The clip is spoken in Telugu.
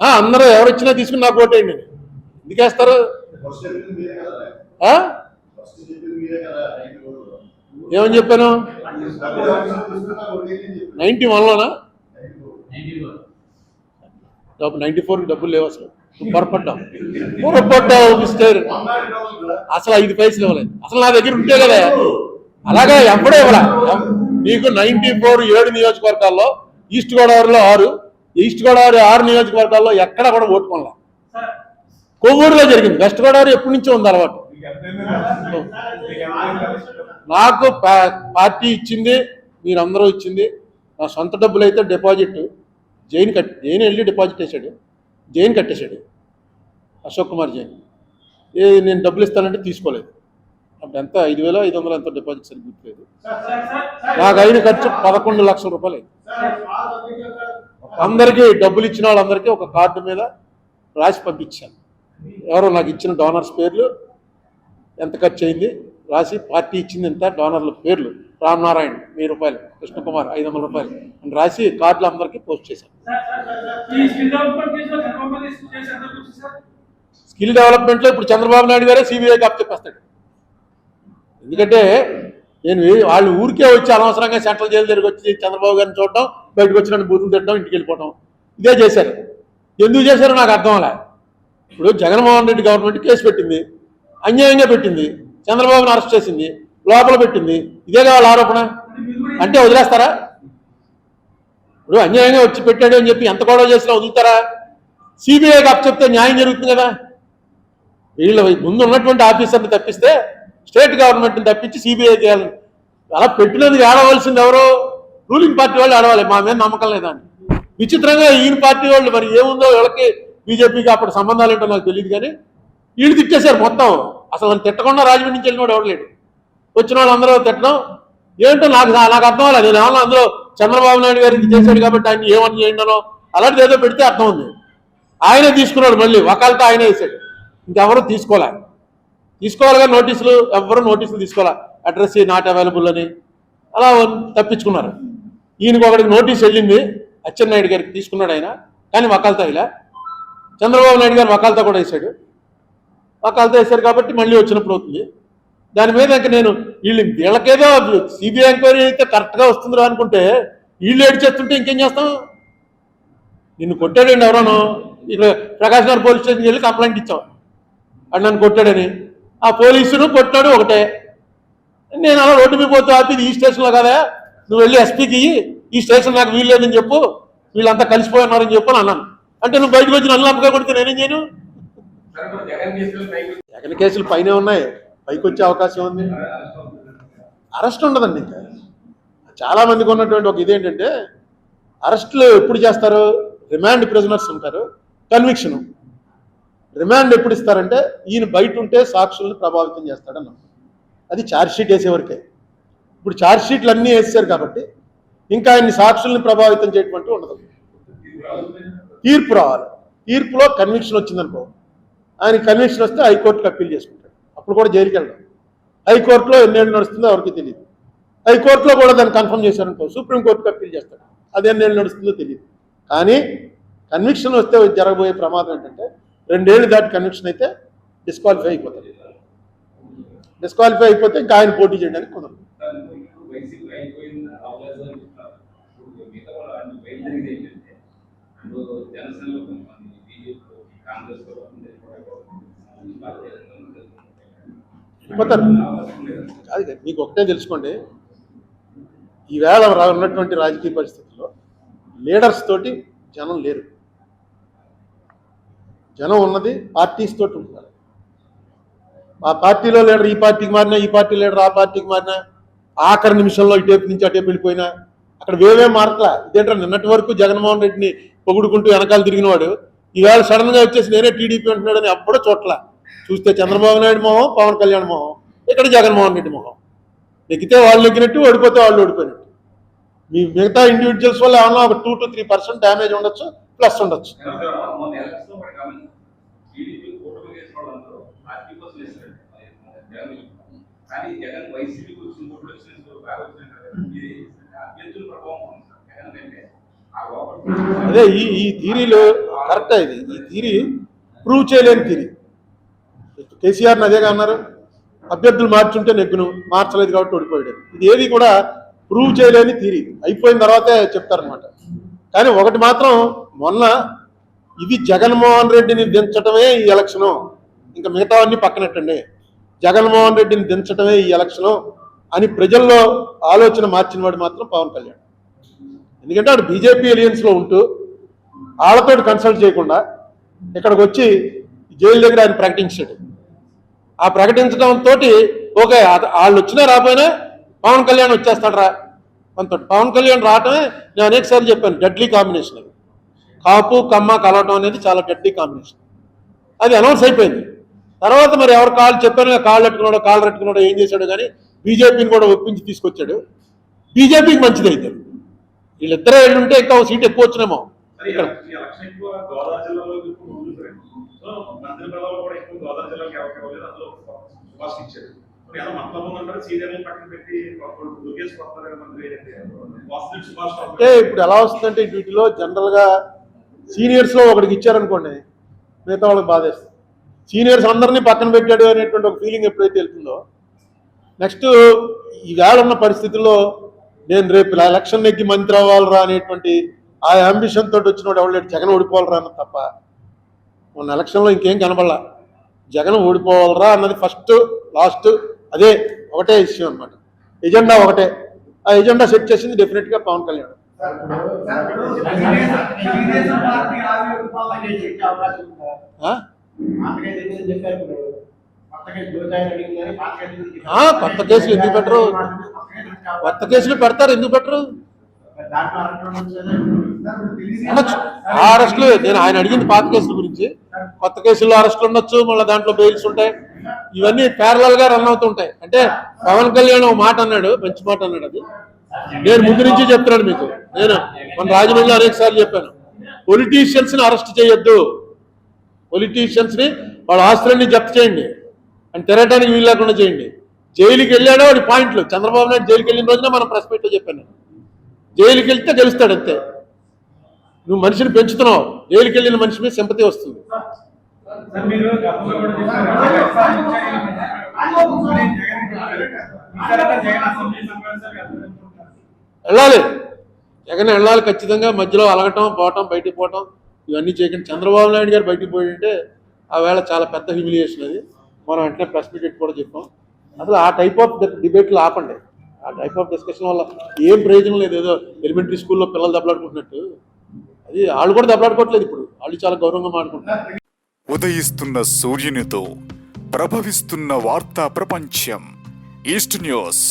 ఆ, అందరూ ఎవరు వచ్చినా తీసుకుని నాకు ఓటేయండి అని. ఎందుకు వేస్తారు? ఆ? ఏమని చెప్పాను? నైన్టీ వన్లోనా? డబ్బు నైన్టీ ఫోర్కి డబ్బులు లేవు అసలు. పొరపడ్డావు. పొరపడ్డావు మిస్టర్. అసలు ఐదు పైసలు ఇవ్వలేదు అసలు నా దగ్గర ఉంటే కదా. అలాగే ఎప్పుడే ఇవ్వరా నీకు నైన్టీ ఫోర్ ఏడు నియోజకవర్గాల్లో ఈస్ట్ గోదావరిలో ఆరు ఈస్ట్ గోదావరి ఆరు నియోజకవర్గాల్లో ఎక్కడ కూడా ఓటుకోలే కొవ్వూరులో జరిగింది. వెస్ట్ గోదావరి ఎప్పటి నుంచో ఉంది అలవాటు. నాకు పార్టీ ఇచ్చింది మీరందరూ ఇచ్చింది. నా సొంత డబ్బులు అయితే డిపాజిట్ జైన్ కట్ జైన్ వెళ్ళి డిపాజిట్ వేసాడు జైన్ కట్టేశాడు. అశోక్ కుమార్ జైన్. ఏ నేను డబ్బులు ఇస్తానంటే తీసుకోలేదు. అప్పుడు ఎంత? ఐదు వేల ఐదు వందలు ఎంతో డిపాజిట్ సరిగ్గా నాకు అయిన ఖర్చు పదకొండు లక్షల రూపాయలు అయింది. అందరికీ డబ్బులు ఇచ్చిన వాళ్ళందరికీ ఒక కార్డు మీద రాసి పంపించాను. ఎవరో నాకు ఇచ్చిన డోనర్స్ పేర్లు ఎంత ఖర్చు అయింది రాసి పార్టీ ఇచ్చింది ఎంత డోనర్ల పేర్లు రామనారాయణ వెయ్యి రూపాయలు కృష్ణకుమార్ ఐదు వందల రూపాయలు అని రాసి కార్డులు అందరికీ పోస్ట్ చేశాను. స్కిల్ డెవలప్మెంట్లో ఇప్పుడు చంద్రబాబు నాయుడు గారే సిబిఐకి అప్పచెప్పేస్తాడు ఎందుకంటే నేను వాళ్ళు ఊరికే వచ్చి అనవసరంగా సెంట్రల్ జైలు దగ్గరికి వచ్చి చంద్రబాబు గారిని చూడటం బయటకు వచ్చిన బూతులు తిట్టడం ఇంటికి వెళ్ళిపోవడం ఇదే చేశారు. ఎందుకు చేశారో నాకు అర్థం అలా ఇప్పుడు జగన్మోహన్ రెడ్డి గవర్నమెంట్ కేసు పెట్టింది అన్యాయంగా పెట్టింది చంద్రబాబును అరెస్ట్ చేసింది లోపల పెట్టింది. ఇదే కావాలి ఆరోపణ? అంటే వదిలేస్తారా? ఇప్పుడు అన్యాయంగా వచ్చి పెట్టాడు అని చెప్పి ఎంత గొడవ చేసినా వదులుతారా? సిబిఐకి అప్పచెప్తే న్యాయం జరుగుతుంది కదా. వీళ్ళ ముందు ఉన్నటువంటి ఆఫీసర్ని తప్పిస్తే స్టేట్ గవర్నమెంట్ని తప్పించి సిబిఐ చేయాలి అలా పెట్టినది ఆడవలసింది ఎవరో? రూలింగ్ పార్టీ వాళ్ళు అడవాలి మా మీద నమ్మకం లేదా అని. విచిత్రంగా ఈయన పార్టీ వాళ్ళు మరి ఏముందో వీళ్ళకి బీజేపీకి అప్పుడు సంబంధాలు ఏంటో నాకు తెలియదు కానీ వీళ్ళు తిట్టేశారు మొత్తం. అసలు నన్ను తిట్టకుండా రాజమండ్రి నుంచి వెళ్ళినోడు ఎవడలేడు వచ్చిన వాళ్ళు అందరూ తిట్టడం. ఏంటో నాకు నాకు అర్థం అవ్వాలి నేను ఏమన్నా అందులో చంద్రబాబు నాయుడు గారు ఇది చేశాడు కాబట్టి ఆయన ఏమని చేయండినో అలాంటిది ఏదో పెడితే అర్థం ఉంది. ఆయనే తీసుకున్నాడు మళ్ళీ. ఒకళ్ళతో ఆయనే వేసాడు. ఇంకెవరు తీసుకోలే. తీసుకోవాలిగా నోటీసులు ఎవరు నోటీసులు తీసుకోవాలి అడ్రస్ నాట్ అవైలబుల్ అని. అలా తప్పించుకున్నారు. ఈయనకు ఒకటికి నోటీస్ వెళ్ళింది. అచ్చెన్నాయుడు గారికి తీసుకున్నాడు ఆయన. కానీ వకాలతో ఇలా. చంద్రబాబు నాయుడు గారు వకాలతో కూడా వేశాడు. వకాలతో వేశారు కాబట్టి మళ్ళీ వచ్చినప్పుడు అవుతుంది. దాని మీద ఇంకా నేను వీళ్ళు వీళ్ళకేదో సిబిఐ ఎంక్వైరీ అయితే కరెక్ట్గా వస్తుందిరా అనుకుంటే వీళ్ళు ఏడిచేస్తుంటే ఇంకేం చేస్తాం? నిన్ను కొట్టాడండి ఎవరోనో ఇక్కడ ప్రకాశ్ నగర్ పోలీస్ స్టేషన్కి వెళ్ళి కంప్లైంట్ ఇచ్చాం అండ్ నన్ను కొట్టాడని. ఆ పోలీసును కొట్టాడు ఒకటే. నేను అలా రోడ్డు మీద పోతే ఆపి ఇది ఈ స్టేషన్లో కదా. నువ్వు వెళ్ళి ఎస్పీకి ఈ స్టేషన్ నాకు వీల్లేదని చెప్పు వీళ్ళంతా కలిసిపోయినారని చెప్పు అని అన్నాను. అంటే నువ్వు బయటకు వచ్చి నన్ను నమ్మకం కొడితే నేనేం చేయను? జగన్ కేసులు పైనే ఉన్నాయి. పైకి వచ్చే అవకాశం ఉంది. అరెస్ట్ ఉండదండి ఇంకా. చాలా మందికి ఉన్నటువంటి ఒక ఇదేంటంటే అరెస్టులు ఎప్పుడు చేస్తారు? రిమాండ్ ప్రిజనర్స్ ఉంటారు. కన్విక్షన్ రిమాండ్ ఎప్పుడు ఇస్తారంటే ఈయన బయట ఉంటే సాక్షులను ప్రభావితం చేస్తాడన్న అది ఛార్జ్ షీట్ వేసేవరకే. ఇప్పుడు ఛార్జ్ షీట్లు అన్నీ వేసేసారు కాబట్టి ఇంకా ఆయన్ని సాక్షుల్ని ప్రభావితం చేయటువంటి ఉండదు. తీర్పు రావాలి. తీర్పులో కన్విక్షన్ వచ్చిందనుకో ఆయన కన్విక్షన్ వస్తే హైకోర్టుకి అప్పీల్ చేసుకుంటాడు. అప్పుడు కూడా జైలుకి వెళ్ళడం. హైకోర్టులో ఎన్నేళ్ళు నడుస్తుందో ఎవరికి తెలియదు. హైకోర్టులో కూడా దాన్ని కన్ఫర్మ్ చేశారనుకో సుప్రీంకోర్టుకి అప్పీల్ చేస్తాడు. అది ఎన్నేళ్ళు నడుస్తుందో తెలియదు. కానీ కన్విక్షన్ వస్తే జరగబోయే ప్రమాదం ఏంటంటే రెండేళ్ళు దాటి కన్విక్షన్ అయితే డిస్క్వాలిఫై అయిపోతుంది డిస్క్వాలిఫై అయిపోతే ఇంకా ఆయన పోటీ చేయడానికి కుదరదు వైసీపీ అయిపోయింది అవలేదు అని చెప్తారు ఇప్పుడు మిగతా వాళ్ళు అన్ని బయట జరిగింది ఏంటంటే ఇప్పుడు జనసేనలో కొంతమంది బీజేపీ కాంగ్రెస్ అది మీకు ఒకటే తెలుసుకోండి. ఈవేళ రా- ఉన్నటువంటి రాజకీయ పరిస్థితుల్లో లీడర్స్ తోటి జనం లేరు. జనం ఉన్నది పార్టీస్ తోటి ఉంటారు ఆ పార్టీలో లీడర్ ఈ పార్టీకి మారినా ఈ పార్టీ లీడర్ ఆ పార్టీకి మారినా ఆఖరి నిమిషంలో ఇటేపు నుంచి అటేపు వెళ్ళిపోయినా అక్కడ వేవే మార్కల ఇదేంటో నిన్నటి వరకు జగన్మోహన్ రెడ్డిని పొగుడుకుంటూ వెనకాల తిరిగినవాడు ఈవేళ సడన్గా వచ్చేసి నేనే టీడీపీ అంటున్నాడని అప్పుడూ చోట్ల. చూస్తే చంద్రబాబు నాయుడు మొహం పవన్ కళ్యాణ్ మొహం ఇక్కడ జగన్మోహన్ రెడ్డి మొహం. నెగ్గితే వాళ్ళు నెగ్గినట్టు ఓడిపోతే వాళ్ళు ఓడిపోయినట్టు. మీ మిగతా ఇండివిజువల్స్ వల్ల ఏమన్నా ఒక two to three percent damage ఉండొచ్చు ప్లస్ ఉండొచ్చు. కానీ జగన్ వచ్చిన వచ్చిన అదే ఈ ఈ థీరీలో కరెక్ట్ ఇది. ఈ థీరీ ప్రూవ్ చేయలేని థీరీ కేసీఆర్ని అదేగా అన్నారు. అభ్యర్థులు మార్చుంటే నెగ్గును మార్చలేదు కాబట్టి ఓడిపోయాడు. ఇది ఏది కూడా ప్రూవ్ చేయలేని థీరీ అయిపోయిన తర్వాతే చెప్తారనమాట కానీ ఒకటి మాత్రం మొన్న ఇది జగన్మోహన్ రెడ్డిని దించటమే ఈ ఎలక్షను. ఇంకా మిగతావన్నీ పక్కనట్టండి. జగన్మోహన్ రెడ్డిని దించటమే ఈ ఎలక్షను. అని ప్రజల్లో ఆలోచన మార్చిన వాడు మాత్రం పవన్ కళ్యాణ్. ఎందుకంటే వాడు బీజేపీ ఎలియన్స్లో ఉంటూ వాళ్ళతో కన్సల్ట్ చేయకుండా ఇక్కడికి వచ్చి జైలు దగ్గర ఆయన ప్రకటించాడు. ఆ ప్రకటించడం తోటి ఓకే వాళ్ళు వచ్చినా రాపోయినా పవన్ కళ్యాణ్ వచ్చేస్తాడరా. మనతో పవన్ కళ్యాణ్ రావటమే నేను అనేక చెప్పాను డెడ్లీ కాంబినేషన్ అది. కాపు కమ్మ కలవటం అనేది చాలా డెడ్లీ కాంబినేషన్. అది అనౌన్స్ అయిపోయింది. తర్వాత మరి ఎవరు కాళ్ళు చెప్పాను కాళ్ళు పెట్టుకున్నాడో కాళ్ళు పెట్టుకున్నాడో ఏం చేశాడో కానీ బీజేపీని కూడా ఒప్పించి తీసుకొచ్చాడు. బీజేపీకి మంచిది అయితే. వీళ్ళిద్దరే వెళ్ళి ఉంటే ఇంకా ఒక సీట్ ఎక్కువ వచ్చినేమో అంటే ఇప్పుడు ఎలా వస్తుందంటే వీటిలో జనరల్గా సీనియర్స్లో ఒకడికి ఇచ్చారనుకోండి మిగతా వాళ్ళకి బాధేస్తుంది. సీనియర్స్ అందరినీ పక్కన పెట్టాడు అనేటువంటి ఒక ఫీలింగ్ ఎప్పుడైతే వెళ్తుందో నెక్స్ట్ ఈవేళ ఉన్న పరిస్థితుల్లో నేను రేపు ఇలా ఎలక్షన్ నెగ్గి మంత్రి అవ్వాలరా అనేటువంటి ఆ అంబిషన్ తోటి వచ్చినోడు ఎవరు జగన్ ఓడిపోవాలరా అన్నది తప్ప. మొన్న ఎలక్షన్లో ఇంకేం కనబడలా. జగన్ ఓడిపోవాలరా అన్నది ఫస్ట్ లాస్ట్ అదే ఒకటే ఇష్యూ అన్నమాట. ఎజెండా ఒకటే. ఆ ఎజెండా సెట్ చేసింది డెఫినెట్గా పవన్ కళ్యాణ్? ఆ? కొత్త కేసులు ఎందుకు పెట్టరు? కొత్త కేసులు పెడతారు ఎందుకు పెట్టరు? అరెస్టులు నేను ఆయన అడిగింది పాత కేసుల గురించి. కొత్త కేసుల్లో అరెస్టులు ఉండొచ్చు మళ్ళీ దాంట్లో బెయిల్స్ ఉంటాయి. ఇవన్నీ ప్యారలల్గా రన్ అవుతుంటాయి. అంటే పవన్ కళ్యాణ్ ఒక మాట అన్నాడు మంచి మాట అన్నాడు అది. నేను ముందు నుంచి చెప్తున్నాను మీకు. నేను మన రాజమండ్రిలో అనేక సార్లు చెప్పాను. పొలిటీషియన్స్ని అరెస్ట్ చేయొద్దు. పొలిటీషియన్స్ని వాళ్ళ ఆస్తులన్నీ జప్తు చేయండి. అని తిరగడానికి వీలు లేకుండా చేయండి. జైలుకి వెళ్ళాడో వాడి పాయింట్లు. చంద్రబాబు నాయుడు జైలుకి వెళ్ళిన రోజున మనం ప్రెస్ మీట్లో చెప్పాను. జైలుకి వెళ్తే గెలుస్తాడు అంతే. నువ్వు మనిషిని పెంచుతున్నావు. జైలుకి వెళ్ళిన మనిషి మీద సింపతి వస్తుంది. వెళ్ళాలి. జగన్ వెళ్ళాలి ఖచ్చితంగా. మధ్యలో అలగటం పోవటం బయటికి పోవటం ఇవన్నీ చేయకండి. చంద్రబాబు నాయుడు గారు బయటికి పోయింటే ఆ వేళ చాలా పెద్ద హ్యూమిలియేషన్ అది. మనం వెంటనే ప్రెస్ మీట్ పెట్టి కూడా చెప్పాం. అసలు ఆ టైప్ ఆఫ్ డిబేట్లు ఆపండి. ఆ టైప్ ఆఫ్ డిస్కషన్ వల్ల ఏం ప్రయోజనం లేదు. ఏదో ఎలిమెంటరీ స్కూల్లో పిల్లలు దెబ్బలాడుకుంటున్నట్టు. అది వాళ్ళు కూడా దెబ్బలాడుకోవట్లేదు ఇప్పుడు. వాళ్ళు చాలా గౌరవంగా మాట్లాడుకుంటున్నారు. ఉదయిస్తున్న సూర్యునితో ప్రభవిస్తున్న వార్తా ప్రపంచం. East News.